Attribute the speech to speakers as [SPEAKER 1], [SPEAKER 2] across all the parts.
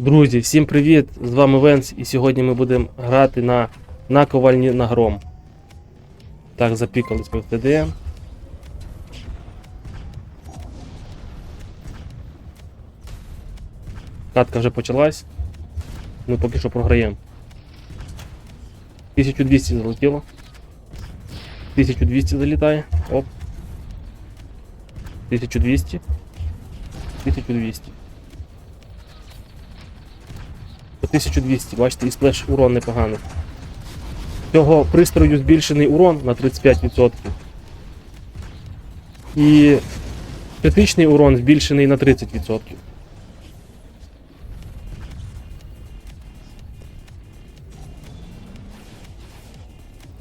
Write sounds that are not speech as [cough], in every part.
[SPEAKER 1] Друзі, всім привіт! З вами Венс, і сьогодні ми будемо грати на наковальні на гром. Так, запікались ми в ТД. Катка вже почалась. Ми поки що програємо. 1200 залетіло. 1200 залітає. Оп. 1200. 1200. 1200, бачите, і сплеш урон непоганий. Цього пристрою збільшений урон на 35%. І критичний урон збільшений на 30%.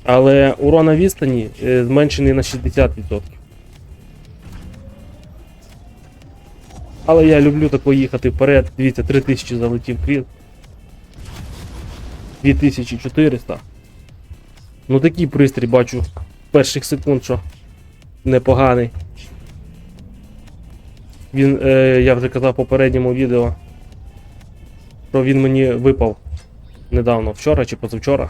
[SPEAKER 1] Але урон на відстані е, зменшений на 60%. Але я люблю тако їхати вперед. Дивіться, 3000 залетів кріт. 2400. Ну такий пристрій бачу перших секунд, що непоганий. Він, е, я вже казав в попередньому відео, що він мені випав недавно, вчора чи позавчора.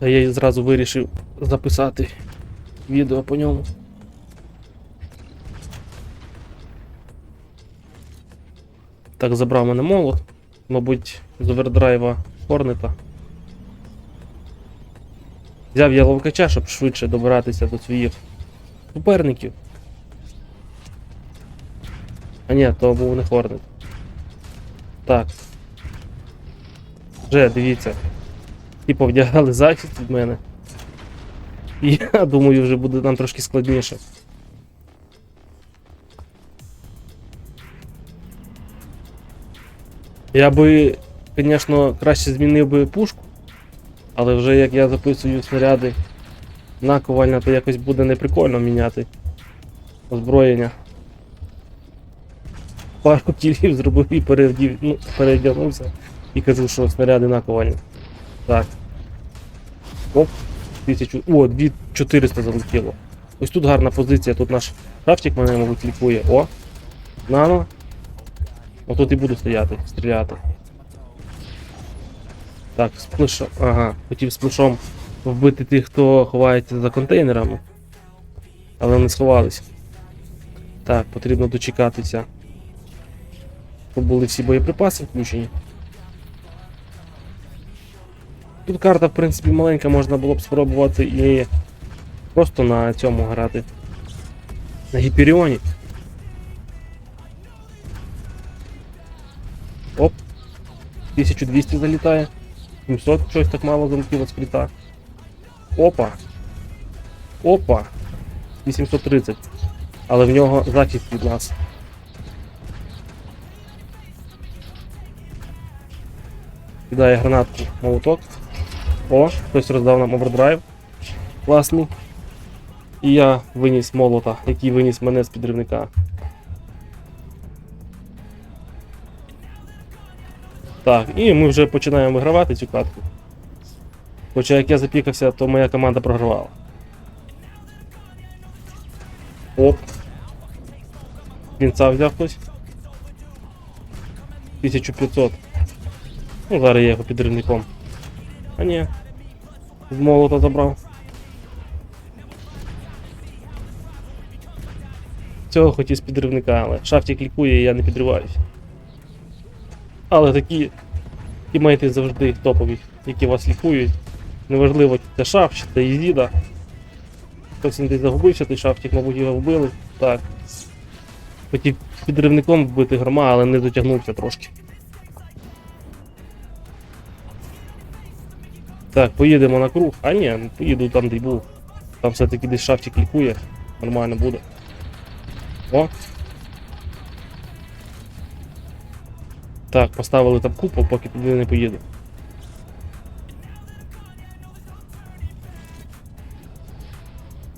[SPEAKER 1] А я зразу вирішив записати відео по ньому. Так, забрав мене молот. Мабуть, з овердрайва Хорнета. Взяв я ловкача, щоб швидше добиратися до своїх суперників. А ні, то був не Хорнет. Так. Вже, дивіться. І повдягали захист від мене. І [laughs] я думаю, вже буде нам трошки складніше. Я би, звісно, краще змінив би пушку, але вже як я записую снаряди на ковальня, то якось буде неприкольно міняти озброєння. Пару кілів зробив і перевдів, ну, перевдягнувся і кажу, що снаряди на ковальня. Так. Оп, 1000. О, 2400 залетіло. Ось тут гарна позиція, тут наш шафтик мене, мабуть, лікує. О! Нано. Отут і буду стояти, стріляти. Так, сплешом. Ага, хотів сплешом вбити тих, хто ховається за контейнерами. Але вони сховались. Так, потрібно дочекатися. Щоб були всі боєприпаси включені. Тут карта, в принципі, маленька, можна було б спробувати і просто на цьому грати. На Гіперіоні. 1200 залітає. 700 щось так мало залетіло з крита. Опа. Опа. 830. Але в нього захист від нас. Кидає гранатку молоток. О, хтось роздав нам овердрайв. Класний. І я виніс молота, який виніс мене з підривника. Так, і ми вже починаємо вигравати цю катку. Хоча як я запікався, то моя команда програвала. Оп. Кінця взяв хтось. 1500. Ну, зараз я його підривником. А ні. З молота забрав. Цього хотів з підривника, але шафтик лікує і я не підриваюсь. Але такі тімейти завжди топові, які вас лікують. Неважливо, чи це шаф, чи це Ізіда. Хтось він десь загубився, той шафтик, мабуть, його вбили. Так. Хотів підривником вбити грома, але не дотягнувся трошки. Так, поїдемо на круг. А ні, поїду там, де й був. Там все-таки десь шафтик лікує. Нормально буде. О! Так, поставили там купол, поки туди не поїду.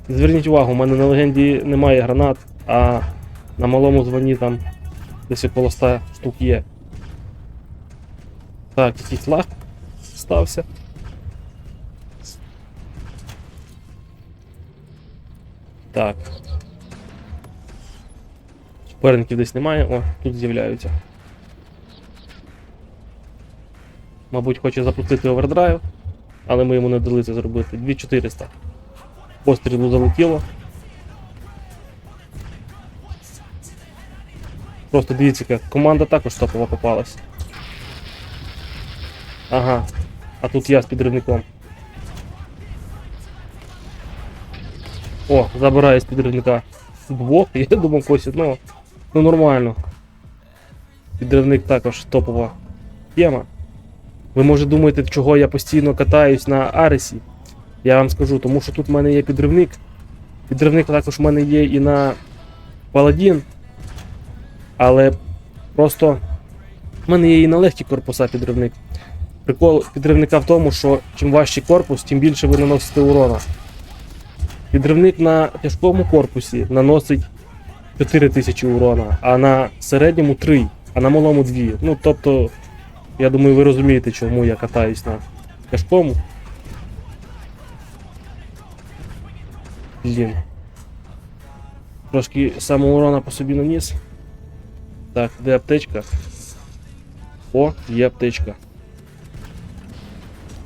[SPEAKER 1] Зверніть увагу, у мене на легенді немає гранат, а на малому звані там десь около 100 штук є. Так, якийсь лаг стався. Так. Суперників десь немає. О, тут з'являються. Мабуть, хоче запустити овердрайв, але ми йому не дали це зробити. 2400. Пострілу залетіло. Просто дивіться, яка команда також топова попалась. Ага. А тут я з підривником. О, забираю з підривника. Двох, [laughs] я думав когось одного. Ну нормально. Підривник також топова тема. Ви може думаєте, чого я постійно катаюсь на Аресі. Я вам скажу, тому що тут в мене є підривник. Підривник також в мене є і на Паладін. Але просто в мене є і на легкі корпуса підривник. Прикол підривника в тому, що чим важчий корпус, тим більше ви наносите урона. Підривник на тяжкому корпусі наносить 4000 урона, а на середньому 3, а на малому 2. Ну тобто, я думаю, ви розумієте, чому я катаюсь на тяжкому. Блін. Трошки самоурона по собі наніс. Так, де аптечка? О, є аптечка.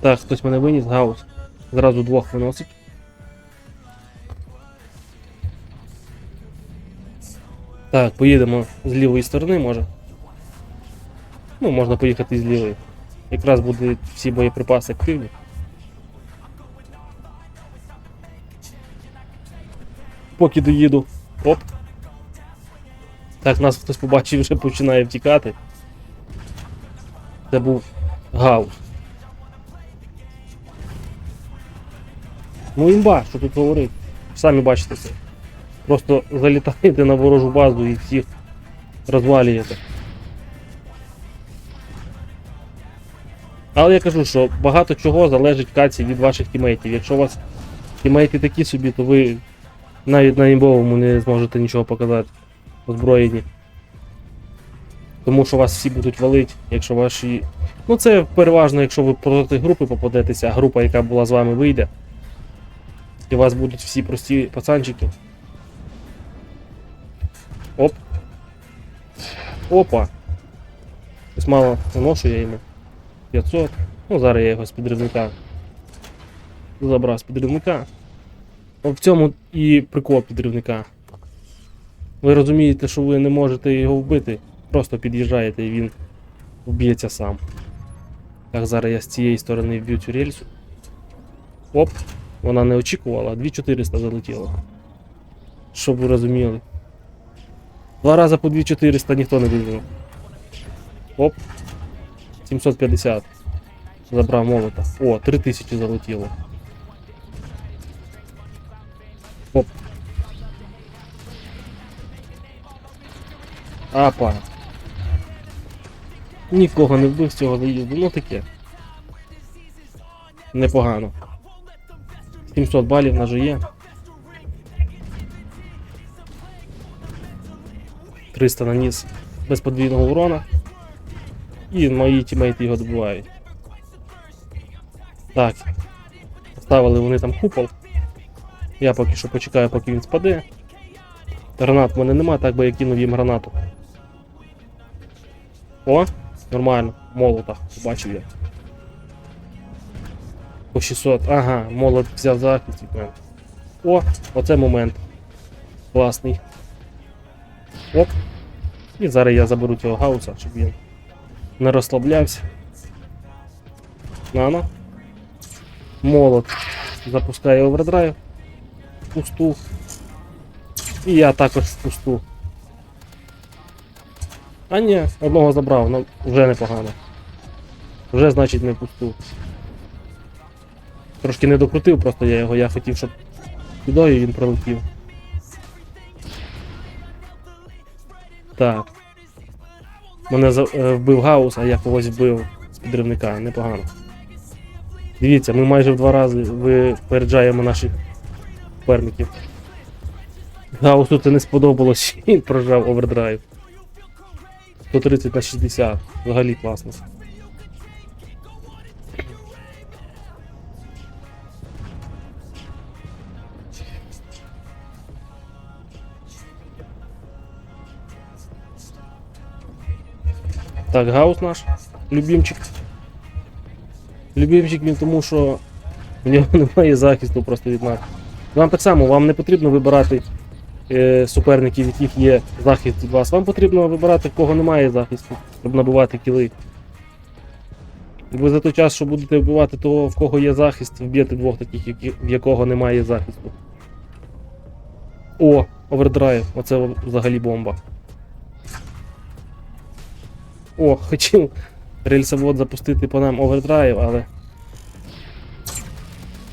[SPEAKER 1] Так, хтось мене виніс, гаус. Зразу двох виносить. Так, поїдемо з лівої сторони, може. Ну, можна поїхати з лівої. Якраз будуть всі боєприпаси активні. Поки доїду. Оп. Так, нас хтось побачив вже починає втікати. Це був гаус. Ну імба, що тут говорить. Самі бачите це. Просто залітаєте на ворожу базу і всіх розвалюєте. Але я кажу, що багато чого залежить каці від ваших тімейтів. Якщо у вас тімейти такі собі, то ви навіть на імбовому не зможете нічого показати озброєні. Тому що вас всі будуть валити, якщо ваші. Ну це переважно, якщо ви проти групи попадетеся, а група, яка була з вами, вийде. І у вас будуть всі прості пацанчики. Оп. Опа. Ось мало наношу я йому. 500. Ну, зараз я його з підривника. Забрав з підривника. О, В цьому і прикол підривника. Ви розумієте, що ви не можете його вбити. Просто під'їжджаєте і він вб'ється сам. Так, зараз я з цієї сторони вб'ю цю рельсу. Оп, вона не очікувала, 2400 залетіло. Щоб ви розуміли. Два рази по 2400 ніхто не вижив. Оп. 750. Забрав молота. О, 3000 залетіло. Оп. Апа. Нікого не вбив з цього заїзду, ну таке. Непогано. 700 балів на є. 300 наніс без подвійного урона. І мої тімейти його добивають. Так. Поставили вони там купол. Я поки що почекаю, поки він спаде. Гранат в мене нема, так би я кинув їм гранату. О, нормально, молота, побачив я. По 600. Ага, молот взяв захист мене. О, оце момент. Класний. Оп. І зараз я заберу цього гауса, щоб він не розслаблявся. Нано. Молот запускає овердрайв. Пусту. І я також в пусту. А ні, одного забрав, ну вже непогано. Вже значить не пусту. Трошки не докрутив, просто я його, я хотів, щоб підою він пролетів. Так. Мене е, вбив Гаус, а я когось вбив з підривника. Непогано. Дивіться, ми майже в два рази випереджаємо наших суперників. Гаусу це не сподобалось, [laughs] він прожав овердрайв. 130 на 60. Взагалі класно. Так, гаус наш, любімчик. Любімчик він тому, що в нього [laughs] немає захисту просто від нас. Вам так само, вам не потрібно вибирати е, суперників, яких є захист від вас. Вам потрібно вибирати, в кого немає захисту, щоб набивати кіли. Ви за той час, що будете вбивати того, в кого є захист, вб'єте двох таких, які, в якого немає захисту. О, овердрайв, оце взагалі бомба. О, хотів рельсовод запустити по нам овердрайв, але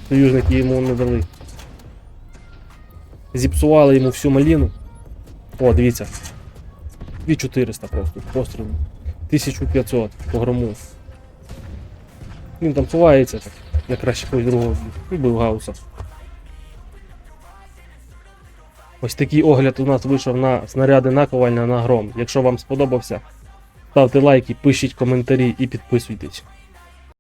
[SPEAKER 1] союзники йому не дали. Зіпсували йому всю маліну. О, дивіться. 2400 просто пострілів. 1500 по грому. Він там ховається так. Я краще когось другого. Вбив гауса. Ось такий огляд у нас вийшов на снаряди наковальня на гром. Якщо вам сподобався, ставте лайки, пишіть коментарі і підписуйтесь.